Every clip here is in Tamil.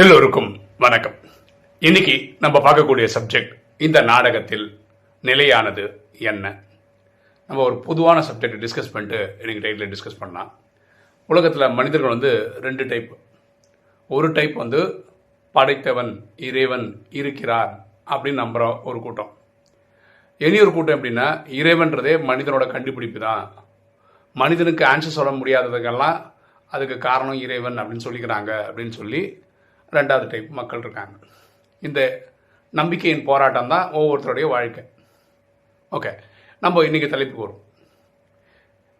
எல்லோருக்கும் வணக்கம். இன்னைக்கு நம்ம பார்க்கக்கூடிய சப்ஜெக்ட் இந்த நாடகத்தில் நிலையானது என்ன? நம்ம ஒரு பொதுவான சப்ஜெக்ட் டிஸ்கஸ் பண்ணிட்டு எனக்கு டைட்டில் டிஸ்கஸ் பண்ணலாம். உலகத்தில் மனிதர்கள் வந்து ரெண்டு டைப் ஒரு டைப் வந்து படைத்தவன் இறைவன் இருக்கிறார் அப்படின்னு நம்புகிற ஒரு கூட்டம். இனி ஒரு கூட்டம் எப்படின்னா இறைவன்றதே மனிதனோட கண்டுபிடிப்பு தான். மனிதனுக்கு ஆன்சர் சொல்ல முடியாததுக்கெல்லாம் அதுக்கு காரணம் இறைவன் அப்படின்னு சொல்லிக்கிறாங்க அப்படின்னு சொல்லி ரெண்டாவது டைப் மக்கள் இருக்காங்க. இந்த நம்பிக்கையின் போராட்டம் தான் ஒவ்வொருத்தருடைய வாழ்க்கை. ஓகே நம்ம இன்றைக்கி தலைப்பு வரும்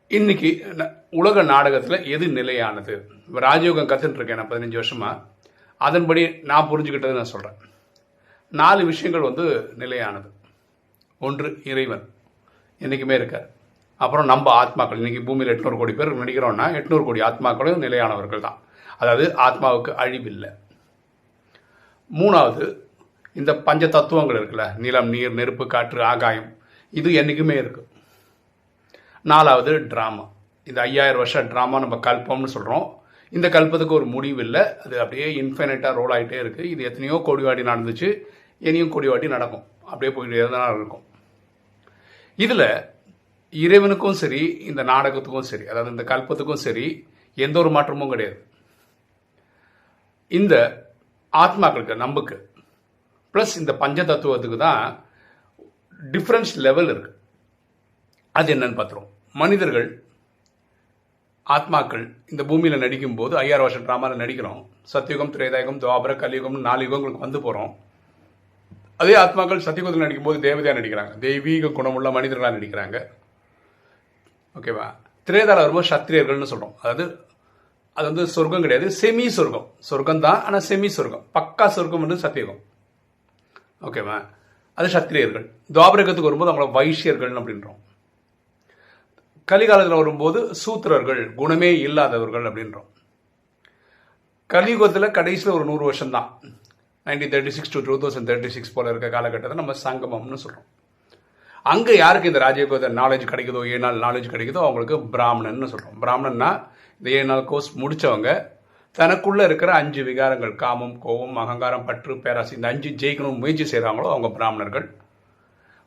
இன்னைக்கு ந- உலக நாடகத்தில் எது நிலையானது? இப்போ ராஜயோகம் கற்றுட்டுருக்கேன் நான் பதினஞ்சு வருஷமாக அதன்படி நான் புரிஞ்சுக்கிட்டது நான் சொல்கிறேன் நாலு விஷயங்கள் வந்து நிலையானது. ஒன்று இறைவன். என்றைக்குமே இருக்கார். அப்புறம் நம்ம ஆத்மாக்கள். இன்றைக்கி பூமியில் எட்நூறு கோடி பேர் நடிக்கிறோன்னா எட்நூறு கோடி ஆத்மாக்களும் நிலையானவர்கள் தான். அதாவது ஆத்மாவுக்கு அழிவில்லை. மூணாவது இந்த பஞ்ச தத்துவங்கள் இருக்குல்ல நிலம் நீர் நெருப்பு காற்று ஆகாயம் இது என்றைக்குமே இருக்கு. நாலாவது ட்ராமா இந்த ஐயாயிரம் வருஷம் ட்ராமா நம்ம கல்பம்னு சொல்கிறோம் இந்த கல்பத்துக்கு ஒரு முடிவு இல்லை. அது அப்படியே இன்ஃபைனைட்டாக ரோல் ஆகிட்டே இருக்குது இது எத்தனையோ கோடி வாட்டி நடந்துச்சு. இனியும் கோடி வாட்டி நடக்கும். அப்படியே போயிட்டே தான் இருக்கும் இதில் இறைவனுக்கும் சரி இந்த நாடகத்துக்கும் சரி அதாவது இந்த கல்பத்துக்கும் சரி எந்த ஒரு மாற்றமும் கிடையாது. இந்த ஆத்மாக்களுக்கு நம்புக்கு. ப்ளஸ் இந்த பஞ்ச தத்துவத்துக்கு தான் டிஃப்ரென்ஸ் லெவல் இருக்கு. அது என்னன்னு பார்த்துருவோம். மனிதர்கள் ஆத்மாக்கள் இந்த பூமியில் நடிக்கும்போது ஐயாயிரம் வருஷம் ட்ராமாவில் நடிக்கிறோம். சத்தியுகம் திரேதாயுகம் துவாபர கலியுகம் நாலு யுகங்களுக்கு வந்து போகிறோம் அதே ஆத்மாக்கள் சத்தியுகத்தில் நடிக்கும்போது தேவதையாக நடிக்கிறாங்க. தெய்வீக குணமுள்ள மனிதர்களாக நடிக்கிறாங்க. ஓகேவா திரேதாவில் வரும்போது சத்திரியர்கள்னு சொல்கிறோம் அதாவது அது வந்து சொர்க்கம் கிடையாது. செமி சொர்க்கம் சொர்க்கம் தான் ஆனால் செமி சொர்க்கம் பக்கா சொர்க்கம் வந்து சத்தியகம். ஓகேவா அது சத்திரியர்கள். துவாபரகத்துக்கு வரும்போது அவங்கள வைஷ்யர்கள் அப்படின்றோம். கலிகாலத்தில் வரும்போது சூத்திரர்கள் குணமே இல்லாதவர்கள் அப்படின்றோம். கலியுகத்தில் கடைசியில் ஒரு நூறு வருஷம் தான் nineteen thirty six to two thousand thirty six போல இருக்க காலகட்டத்தை நம்ம சங்கமம்னு சொல்கிறோம் அங்கே யாருக்கு இந்த ராஜயோகத்தை நாலேஜ் கிடைக்குதோ ஏழு நாள் நாலேஜ் கிடைக்குதோ அவங்களுக்கு பிராமணன்னு சொல்கிறோம் பிராமணன்னா இந்த ஏழு நாள் கோர்ஸ் முடித்தவங்க தனக்குள்ளே இருக்கிற அஞ்சு விகாரங்கள் காமம் கோபம் அகங்காரம் பற்று பேராசி இந்த அஞ்சு ஜெயிக்கணும் முயற்சி செய்கிறாங்களோ அவங்க பிராமணர்கள்.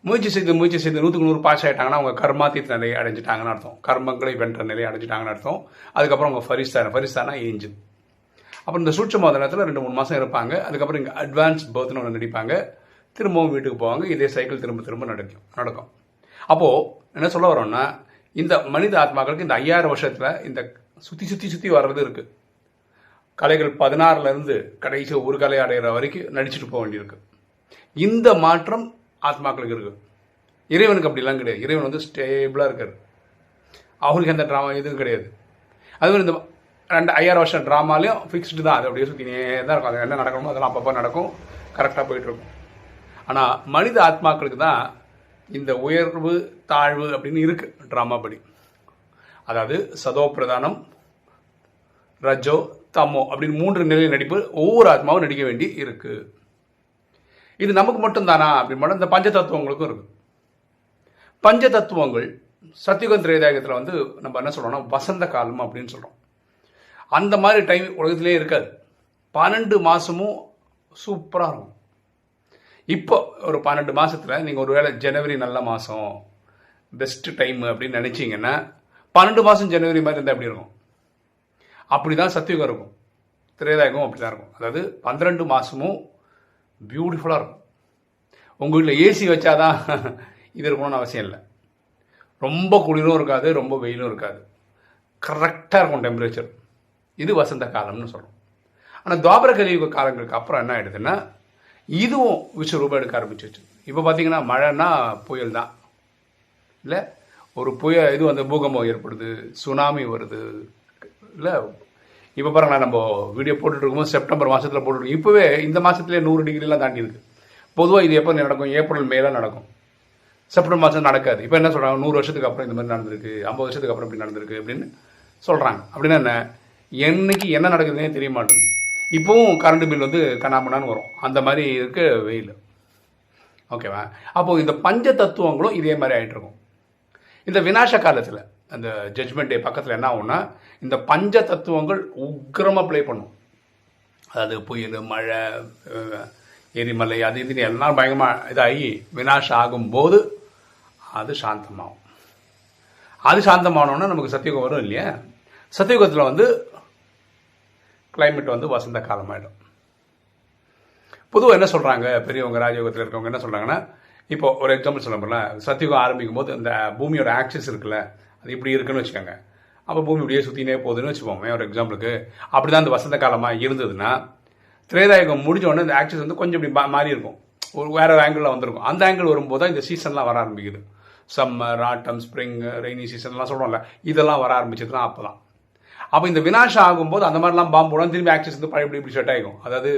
முயற்சி செய்து முயற்சி செய்து நூற்றுக்கு நூறு பாஸ் ஆகிட்டாங்கன்னா அவங்க கர்மாத்தீத் நிலையை அடைஞ்சிட்டாங்கன்னு அர்த்தம். கர்மங்களை வென்ற நிலையை அடைஞ்சிட்டாங்கன்னு அர்த்தம். அதுக்கப்புறம் அவங்க ஃபரிஸ்தான ஃபரிஸ்தானா ஏஞ்சில். அப்புறம் இந்த சூட்ச நேரத்தில் ரெண்டு மூணு மாதம் இருப்பாங்க. அதுக்கப்புறம் இங்கே அட்வான்ஸ் பர்த்னு ஒன்று நடிப்பாங்க. திரும்பவும் வீட்டுக்கு போவாங்க. இதே சைக்கிள் திரும்ப திரும்ப நடக்கும். நடக்கும். அப்போது என்ன சொல்ல வரோம்னா இந்த மனித ஆத்மாக்களுக்கு இந்த ஐயாயிரம் வருஷத்தில் இந்த சுற்றி சுற்றி சுற்றி வர்றது இருக்குது கலைகள் பதினாறுலேருந்து கடைசி ஒரு கலை அடைகிற வரைக்கும் நடிச்சுட்டு போக வேண்டியிருக்கு. இந்த மாற்றம் ஆத்மாக்களுக்கு இருக்குது இறைவனுக்கு அப்படிலாம் கிடையாது. இறைவன் வந்து ஸ்டேபிளாக இருக்கார். அவங்களுக்கு எந்த ட்ராமா எதுவும் கிடையாது. அதுவும் இந்த ரெண்டு ஐயாயிரம் வருஷம் ட்ராமாலையும் ஃபிக்ஸ்டு தான். அது அப்படியே சுற்றினே தான் இருக்கும். அது என்ன நடக்கணுமோ அதெல்லாம் அப்பப்போ நடக்கும். கரெக்டாக போயிட்டுருக்கும் ஆனால் மனித ஆத்மாக்களுக்கு தான் இந்த உயர்வு தாழ்வு அப்படின்னு இருக்கு ட்ராமா படி. அதாவது சதோ பிரதானம் ரஜோ தமோ அப்படின்னு மூன்று நிலை நடிப்பு ஒவ்வொரு ஆத்மாவும் நடிக்க வேண்டி இருக்கு. இது நமக்கு மட்டும்தானா அப்படின்னு இந்த பஞ்ச தத்துவங்களுக்கும் இருக்கு. பஞ்ச தத்துவங்கள் சத்தியுகம் திரேதாயகத்தில் வந்து நம்ம என்ன சொல்கிறோம்னா வசந்த காலம் அப்படின்னு சொல்கிறோம் அந்த மாதிரி டைம் உலகத்திலே இருக்காது. பன்னெண்டு மாதமும் சூப்பராக இருக்கும். இப்போ ஒரு பன்னெண்டு மாதத்துல நீங்கள் ஒரு ஒருவேளை ஜனவரி நல்ல மாதம் பெஸ்ட் டைம் அப்படின்னு நினச்சிங்கன்னா பன்னெண்டு மாதம் ஜனவரி மாதிரி இருந்தால் எப்படி இருக்கும்? அப்படி தான் சத்தியுகம் இருக்கும். திரேதாயகம் அப்படி தான் இருக்கும். அதாவது பன்னிரெண்டு மாதமும் பியூட்டிஃபுல்லாக இருக்கும். உங்கள் வீட்டில் ஏசி வச்சாதான் இது இருக்கணும்னு அவசியம் இல்லை. ரொம்ப குளிரும் இருக்காது ரொம்ப வெயிலும் இருக்காது. கரெக்டாக இருக்கும் டெம்பரேச்சர் இது வசந்த காலம்னு சொல்கிறோம் ஆனால் துவாபர கலியுக காலங்களுக்கு அப்புறம் என்ன ஆயிடுதுன்னா இதுவும் விஸ்வரூபம் எடுக்க ஆரம்பிச்சிச்சு இப்போ பார்த்தீங்கன்னா மழைன்னா புயல் தான். இல்லை ஒரு புயல் இது வந்து பூகம்பம் ஏற்படுது சுனாமி வருது இல்லை இப்போ பாருங்களேன் நம்ம வீடியோ போட்டுட்ருக்கோம் செப்டம்பர் மாதத்தில் போட்டுருக்கோம் இப்போவே இந்த மாதத்துலேயே நூறு டிகிரிலாம் தாண்டி இருக்குது பொதுவாக இது எப்போ நடக்கும்? ஏப்ரல் மேலாம் நடக்கும். செப்டம்பர் மாதம் நடக்காது. இப்போ என்ன சொல்கிறாங்க நூறு வருஷத்துக்கு அப்புறம் இந்த மாதிரி நடந்திருக்கு ஐம்பது வருஷத்துக்கு அப்புறம் இப்படி நடந்திருக்கு அப்படின்னு சொல்கிறாங்க அப்படின்னா என்ன? என்னைக்கு என்ன நடக்குதுன்னே தெரிய மாட்டேங்குது. இப்போவும் கரண்ட் பில் வந்து கண்ணாமண்ணான்னு வரும். அந்த மாதிரி இருக்கு வெயில். ஓகேவா அப்போ இந்த பஞ்ச தத்துவங்களும் இதே மாதிரி ஆயிட்டு இருக்கும். இந்த வினாச காலத்தில் அந்த ஜட்ஜ்மெண்ட் டே பக்கத்தில் என்ன ஆகும்னா இந்த பஞ்ச தத்துவங்கள் உக்கிரமாக ப்ளே பண்ணும். அதாவது புயல் மழை எரிமலை அது இதுன்னு எல்லாம் பயங்கரமாக இதாகி வினாஷம் ஆகும்போது அது சாந்தமாகும். அது சாந்தமானோன்னா நமக்கு சத்தியுகம் வரும் இல்லையா? சத்தியுகத்தில் வந்து கிளைமேட் வந்து வசந்த காலமாயிடும். பொதுவாக என்ன சொல்கிறாங்க பெரியவங்க ராஜயோகத்தில் இருக்கவங்க என்ன சொல்கிறாங்கன்னா இப்போ ஒரு எக்ஸாம்பிள் சொல்ல போனால் சத்தியுகம் ஆரம்பிக்கும் போது இந்த பூமியோட ஆக்சிஸ் இருக்குல்ல அது இப்படி இருக்குன்னு வச்சுக்கோங்க. அப்போ பூமி இப்படியே சுற்றினே போகுதுன்னு வச்சுப்போமே ஒரு எக்ஸாம்பிளுக்கு அப்படி தான் இந்த வசந்த காலமாக இருந்ததுன்னா திரேதாயுகம் முடிஞ்ச உடனே இந்த ஆக்சிஸ் வந்து கொஞ்சம் இப்படி மா- மாறி இருக்கும். ஒரு வேற ஒரு ஆங்கிளில் வந்திருக்கும். அந்த ஆங்கிள் வரும்போது தான் இந்த சீசன்லாம் வர ஆரம்பிக்குது. சம்மர் ஆட்டம் ஸ்ப்ரிங் ரெய்னி சீசன்லாம் சொல்கிறோம்ல இதெல்லாம் வர ஆரம்பிச்சதுலாம் அப்போ தான் அப்போ இந்த வினாஷம் ஆகும்போது அந்த மாதிரிலாம் பாம்பு போடும். திரும்பி ஆக்சிஸ் வந்து பழைய இப்படி செட் ஆகிக்கும் அதாவது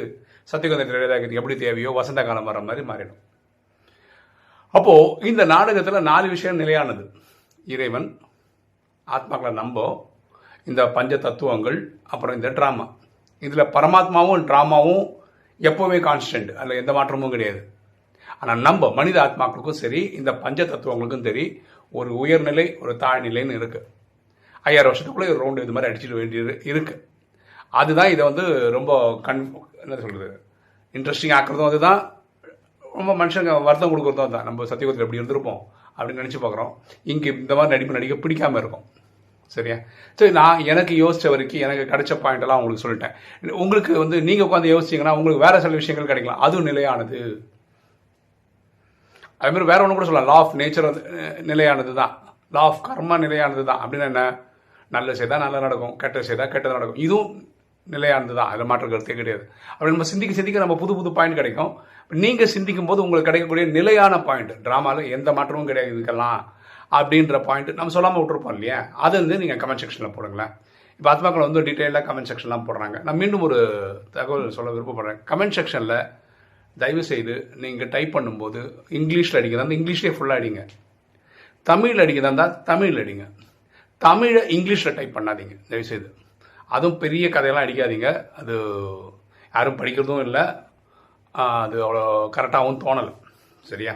சத்தியகுந்த திரேதாயகத்துக்கு எப்படி தேவையோ வசந்த காலம் வர மாதிரி மாறிடும். அப்போது இந்த நாடகத்தில் நாலு விஷயம் நிலையானது. இறைவன் ஆத்மாக்களை நம்ப இந்த பஞ்ச தத்துவங்கள் அப்புறம் இந்த ட்ராமா இதில் பரமாத்மாவும் ட்ராமாவும் எப்போவுமே கான்ஸ்டன்ட் அதில் எந்த மாற்றமும் கிடையாது. ஆனால் நம்ம மனித ஆத்மாக்களுக்கும் சரி இந்த பஞ்ச தத்துவங்களுக்கும் சரி ஒரு உயர்நிலை ஒரு தாழ்நிலைன்னு இருக்குது ஐயாயிரம் வருஷத்துக்குள்ளே ஒரு ரவுண்டு இது மாதிரி அடிச்சிட வேண்டியது இருக்குது அதுதான் இதை வந்து ரொம்ப கன் என்ன சொல்கிறது இன்ட்ரெஸ்டிங் ஆக்குறதும் அதுதான். ரொம்ப மனுஷங்க வருத்தம் கொடுக்குறதும் தான் நம்ம சத்தியகுதத்தில் எப்படி இருந்திருப்போம் அப்படின்னு நினச்சி பார்க்குறோம். இங்கே இந்த மாதிரி நடிப்பு நடிக்க பிடிக்காம இருக்கும். சரியா? சரி நான் எனக்கு யோசித்த வரைக்கும் எனக்கு கிடைச்ச பாயிண்டெல்லாம் உங்களுக்கு சொல்லிட்டேன். உங்களுக்கு வந்து நீங்கள் உட்காந்து யோசிச்சீங்கன்னா உங்களுக்கு வேறு சில விஷயங்கள் கிடைக்கலாம். அதுவும் நிலையானது. அதுமாதிரி வேறு வேற ஒன்று கூட சொல்லலாம். லா ஆஃப் நேச்சர் நிலையானது தான் லா ஆஃப் கர்மா நிலையானது தான் அப்படின்னு என்ன? நல்ல செய்தால் நல்லா நடக்கும் கெட்ட செய்தால் கெட்டது நடக்கும். இதுவும் நிலையானது தான் அதில் மாற்று கருத்தே கிடையாது. அப்படி நம்ம சிந்திக்க சிந்திக்க நம்ம புது புது பாயிண்ட் கிடைக்கும். நீங்கள் சிந்திக்கும் போது உங்களுக்கு கிடைக்கக்கூடிய நிலையான பாயிண்ட் ட்ராமாவில் எந்த மாற்றமும் கிடையாது இதுக்கெல்லாம் அப்படின்ற பாயிண்ட் நம்ம சொல்லாமல் விட்டுருப்போம் இல்லையா? அது வந்து நீங்கள் கமெண்ட் செக்ஷனில் போடுங்களேன். இப்போ ஆத்மாக்கள் வந்து டீட்டெயிலாக கமெண்ட் செக்ஷன்லாம் போடுறாங்க. நான் மீண்டும் ஒரு தகவல் சொல்ல விருப்பப்படுறேன். கமெண்ட் செக்ஷனில் தயவு செய்து நீங்கள் டைப் பண்ணும்போது இங்கிலீஷில் அடிக்கிறதா இருந்தால் இங்கிலீஷ்லேயே ஃபுல்லாக அடிங்க. தமிழ் அடிக்கிறதா இருந்தால் தமிழ் அடிங்க. தமிழை இங்கிலீஷில் டைப் பண்ணாதீங்க. தயவு செய்து அதுவும் பெரிய கதையெல்லாம் அடிக்காதீங்க. அது யாரும் படிக்கிறதும் இல்லை. அது அவ்வளோ கரெக்டாகவும் தோணலை. சரியா?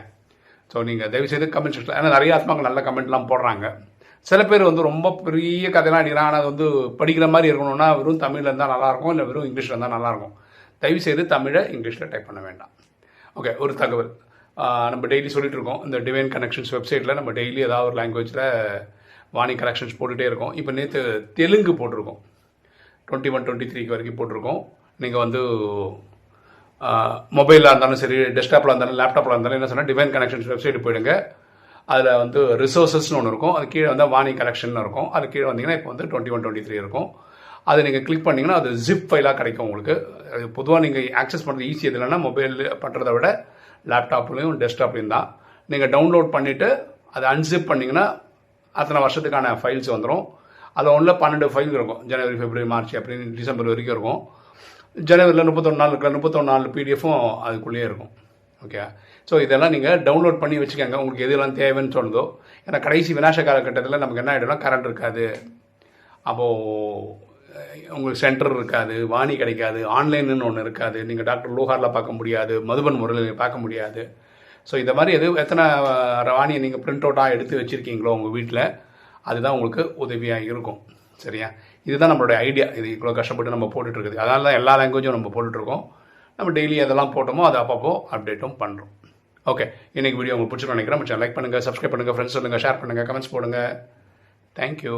ஸோ நீங்கள் தயவுசெய்து கமெண்ட் செக்ஷன் ஏன்னா நிறைய ஆத்மாக்கள் நல்ல கமெண்ட்லாம் போடுறாங்க. சில பேர் வந்து ரொம்ப பெரிய கதையெல்லாம் அடிக்கிறாங்க. ஆனால் அது வந்து படிக்கிற மாதிரி இருக்கணும்னா வெறும் தமிழில் இருந்தால் நல்லாயிருக்கும் இல்லை வெறும் இங்கிலீஷில் இருந்தால் நல்லாயிருக்கும். தயவுசெய்து தமிழை இங்கிலீஷில் டைப் பண்ண வேண்டாம். ஓகே ஒரு தகவல். நம்ம டெய்லி சொல்லிகிட்டு இருக்கோம். இந்த டிவைன் கனெக்ஷன்ஸ் வெப்சைட்டில் நம்ம டெய்லி ஏதாவது ஒரு லாங்குவேஜில் வாணி கலெக்ஷன்ஸ் போட்டுகிட்டே இருக்கோம். இப்போ நேற்று தெலுங்கு போட்டிருக்கோம். டுவெண்ட்டி ஒன் டுவெண்ட்டி த்ரீக்கு வரைக்கும் போட்டிருக்கோம். நீங்கள் வந்து மொபைலில் இருந்தாலும் சரி டெஸ்க்டாப்பில் இருந்தாலும் லேப்டாப்பில் இருந்தாலும் என்ன சொன்னால் டிவைன் கனெக்ஷன்ஸ் வெப்சைட் போயிடுங்க. அதில் வந்து ரிசோர்ஸஸ்னு ஒன்று இருக்கும். அது கீழே வந்து வாணி கலெக்ஷன் இருக்கும். அது கீழே வந்தீங்கன்னா இப்போ வந்து டுவெண்ட்டி ஒன் டுவெண்ட்டி த்ரீ இருக்கும். அதை நீங்கள் கிளிக் பண்ணிங்கன்னா அது ஜிப் ஃபைலாக கிடைக்கும் உங்களுக்கு. அது பொதுவாக நீங்கள் ஆக்சஸ் பண்ணுறது ஈஸி இல்லைன்னா மொபைல் பண்ணுறதை விட லேப்டாப்லேயும் டெஸ்க்டாப்லேயும் தான். நீங்கள் டவுன்லோட் பண்ணிவிட்டு அதை அன்சிப் பண்ணிங்கன்னா அத்தனை வருஷத்துக்கான ஃபைல்ஸ் வந்துடும் அதில் ஒன்றில் பன்னெண்டு ஃபைல் இருக்கும். ஜனவரி பிப்ரவரி மார்ச் அப்படின்னு டிசம்பர் வரைக்கும் இருக்கும். ஜனவரியில் முப்பத்தொன்று நாள் இருக்கிற முப்பத்தொன்று நாலு பிடிஎஃப்பும் அதுக்குள்ளேயே இருக்கும். ஓகே ஸோ இதெல்லாம் நீங்கள் டவுன்லோட் பண்ணி வச்சுக்கோங்க. உங்களுக்கு எதெல்லாம் தேவைன்னு சொல்லுதோ ஏன்னா கடைசி விநாச காலகட்டத்தில் நமக்கு என்ன ஆகிடும்னா கரண்ட் இருக்காது. அப்போது உங்களுக்கு சென்டர் இருக்காது வாணி கிடைக்காது ஆன்லைனுன்னு ஒன்று இருக்காது. நீங்கள் டாக்டர் லோஹாரில் பார்க்க முடியாது மதுபன் முறையில் பார்க்க முடியாது. ஸோ இந்த மாதிரி எது எத்தனை ராணியை நீங்கள் பிரிண்ட் அவுட்டாக எடுத்து வச்சுருக்கீங்களோ உங்கள் வீட்டில் அதுதான் உங்களுக்கு உதவியாக இருக்கும். சரியா? இதுதான் நம்மளுடைய ஐடியா இது இவ்வளோ கஷ்டப்பட்டு நம்ம போட்டுட்ருக்குது அதனால தான் எல்லா லாங்குவேஜும் நம்ம போட்டுட்ருக்கோம் நம்ம டெய்லி அதெல்லாம் போட்டோமோ அதை அப்பப்போ அப்டேட்டும் பண்ணுறோம் ஓகே இன்றைக்கி வீடியோ உங்களுக்கு பிடிச்சிருக்கோம் நினைக்கிறேன். மச்சான் லைக் பண்ணுங்கள் சப்ஸ்கிரைப் பண்ணுங்கள் ஃப்ரெண்ட்ஸ் சொல்லுங்கள் ஷேர் பண்ணுங்கள் கமெண்ட்ஸ் போடுங்கள் தேங்க்யூ